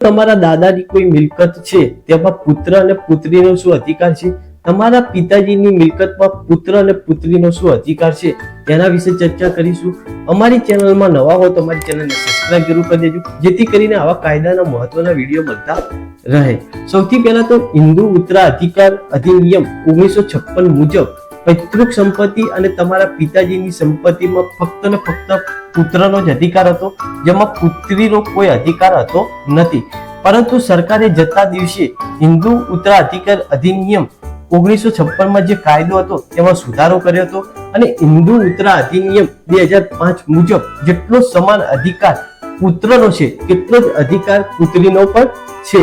તમારા દાદાની કોઈ મિલકત છે? તેમાં પુત્ર અને પુત્રીનો શું અધિકાર છે? તમારા પિતાજીની મિલકતમાં પુત્ર અને પુત્રીનો શું અધિકાર છે? તેના વિશે ચર્ચા કરીશું. અમારી ચેનલમાં નવા હો તો ચેનલને સબસ્ક્રાઇબ જરૂર કરી દેજો, જેથી કરીને આવા કાયદાના મહત્વના વીડિયો મળતા રહે. સૌથી પહેલા તો હિન્દુ ઉત્તરાધિકાર અધિનિયમ ઓગણીસો છપ્પન મુજબ પૈતૃક સંપત્તિ અને તમારા પિતાજીની સંપત્તિમાં ફક્ત ને ફક્ત પુત્રનો જ અધિકાર હતો, જેમાં પુત્રીનો કોઈ અધિકાર હતો નથી. પરંતુ સરકારે જતા દિવસે હિન્દુ ઉત્તરાધિકાર અધિનિયમ ઓગણીસો છપ્પનમાં જે કાયદો હતો તેમાં સુધારો કર્યો હતો અને હિન્દુ ઉત્તરા અધિનિયમ બે હજાર પાંચ મુજબ જેટલો સમાન અધિકાર પુત્રનો છે તેટલો જ અધિકાર પુત્રીનો પણ છે.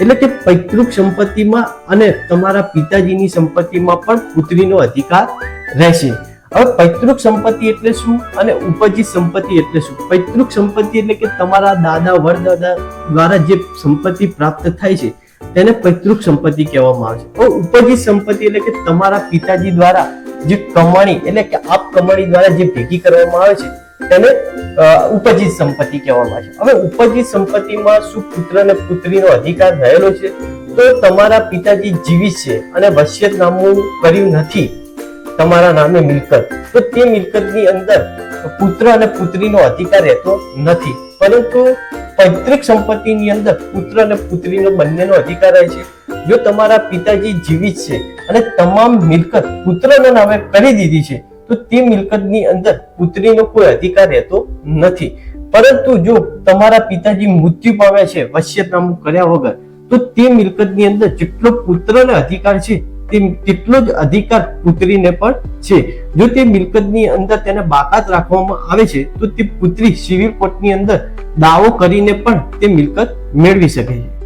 એટલે કે પૈતૃક સંપત્તિમાં અને તમારા પિતાજીની સંપત્તિમાં પણ પુત્રીનો અધિકાર રહેશે. હવે પૈતૃક સંપત્તિ એટલે શું? અને ઉપજી સંપત્તિ એટલે શું? પૈતૃક સંપત્તિ એટલે કે તમારા દાદા વડદાદા દ્વારા જે સંપત્તિ પ્રાપ્ત થાય છે, તેને પૈતૃક સંપત્તિ કહેવામાં આવે છે. ઉપજી સંપત્તિ એટલે કે તમારા પિતાજી દ્વારા જે કમાણી એટલે કે આપ કમાણી દ્વારા જે ભેગી કરવામાં આવે છે, તેને ઉપજી સંપત્તિ કહેવામાં આવે છે. હવે ઉપજી સંપત્તિમાં શું પુત્ર અને પુત્રીનો અધિકાર રહેલો છે? તો તમારા પિતાજી જીવિત છે અને વસિયતનામું કર્યું નથી. તમારા નામે મિલકત. તો તે મિલકતની અંદર પુત્ર અને પુત્રીનો અધિકાર રહેતો નથી. પરંતુ પૈતૃક સંપત્તિની અંદર પુત્ર અને પુત્રીનો બંનેનો અધિકાર રહે છે. જો તમારા પિતાજી જીવિત છે અને તમામ મિલકત પુત્રના નામે કરી દીધી છે, તો તે મિલકતની અંદર પુત્રીનો કોઈ અધિકાર રહેતો નથી. પરંતુ જો તમારા પિતાજી મૃત્યુ પામ્યા છે વસિયતનામું કર્યા વગર, તો તે મિલકતની અંદર જેટલો પુત્રને અધિકાર છે તેટલો જ અધિકાર પુત્રીને પણ છે. જો તે મિલકતની અંદર તેને બાકાત રાખવામાં આવે છે, તો તે પુત્રી સિવિલ કોર્ટની અંદર દાવો કરીને પણ તે મિલકત મેળવી શકે છે.